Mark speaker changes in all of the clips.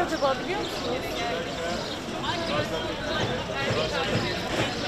Speaker 1: Acaba biliyor musunuz?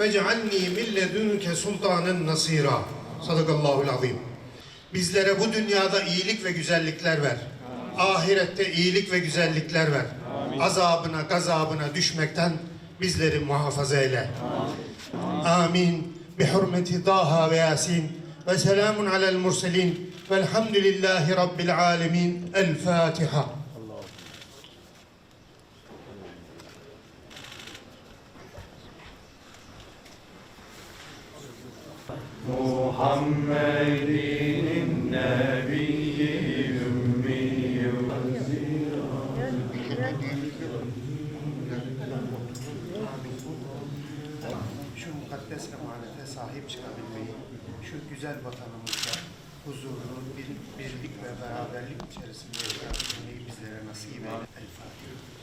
Speaker 2: Vec'alni min ledünke sultanen nasira. Sadakallahul azim. Bizlere bu dünyada iyilik ve güzellikler ver. Ahirette iyilik ve güzellikler ver. Azabına, gazabına düşmekten bizleri muhafaza eyle. Amin. Bi hurmeti Taha ve Yasin. Ve selamun alel murselin. Velhamdülillahi Rabbil alemin. El Fatiha. Şu mukaddes emanete sahip çıkabilmeyi, şu güzel vatanımızda huzurlu, bir, birlik ve beraberlik içerisinde yaşayabilmeyi bizlere nasip eyle. El Fatiha.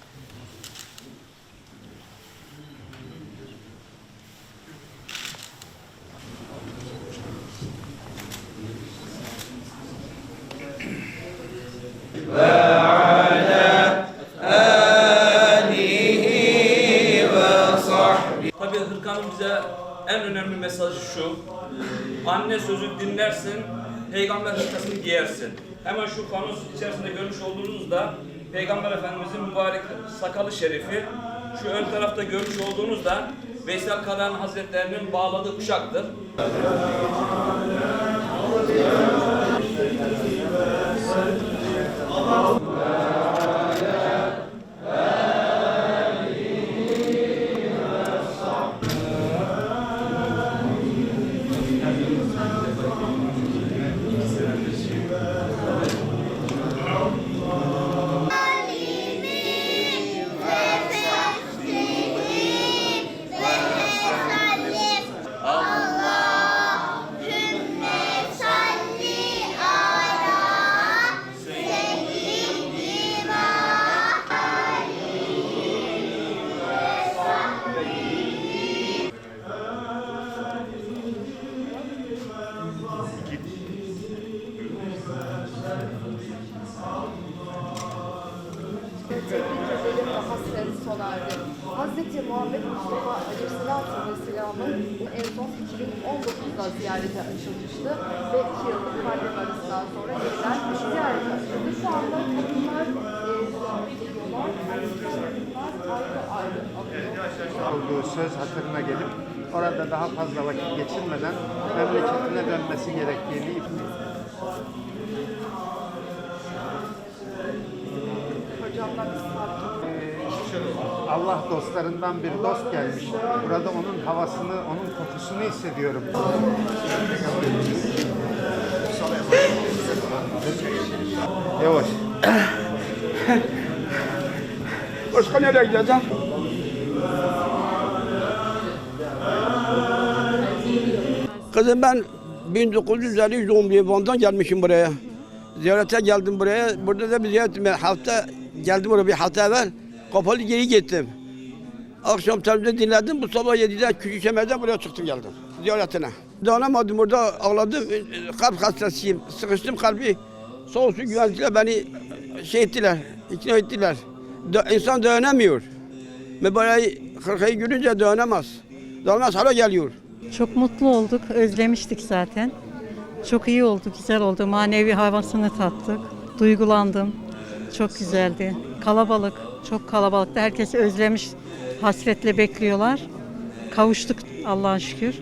Speaker 3: Anne sözü dinlersin, peygamber hırkasını giyersin. Hemen şu fanus içerisinde görmüş olduğunuzda Peygamber Efendimizin mübarek sakalı şerifi, şu ön tarafta görmüş olduğunuz da Veysel Karani Hazretlerinin bağladığı kuşaktır.
Speaker 4: Allahümme
Speaker 1: sona erdi. Hazreti Muhammed Mustafa Aleyhisselatü Vesselam'ın en son 2019'da ziyarete açılmıştı ve iki yıllık pandemi arasından sonra yeniden ziyarete açıldı. Şu anda kadınlar e,
Speaker 2: olduğu söz hatırına gelip orada daha fazla vakit geçirmeden memleketine dönmesi gerektiğini
Speaker 1: Hocamlar
Speaker 2: Allah dostlarından bir dost gelmiş. Burada onun havasını, onun kokusunu hissediyorum. Yavaş.
Speaker 5: Başka nereye gideceğim? Kızım ben 1953 doğumluyum. Van'dan gelmişim buraya. Ziyarete geldim buraya. Burada da bir ziyaret hafta geldim buraya bir hafta evvel. Kapalı geri gittim. Akşam televizyonda dinledim. Bu sabah 7'de küçük kemerden buraya çıktım geldim ziyaretine. Dayanamadım orada ağladım. Kalp hastasıyım. Sıkıştım kalbi. Sağ olsun güvenlikler beni şey ettiler, ikna ettiler. Da, insan dayanamıyor. Mübareği hırkayı görünce dayanamaz. Dayanamaz hala geliyor.
Speaker 6: Çok mutlu olduk, özlemiştik zaten. Çok iyi oldu, güzel oldu. Manevi havasını tattık, duygulandım. Çok güzeldi. Kalabalık, çok kalabalıktı. Herkes özlemiş, hasretle bekliyorlar. Kavuştuk Allah'a şükür.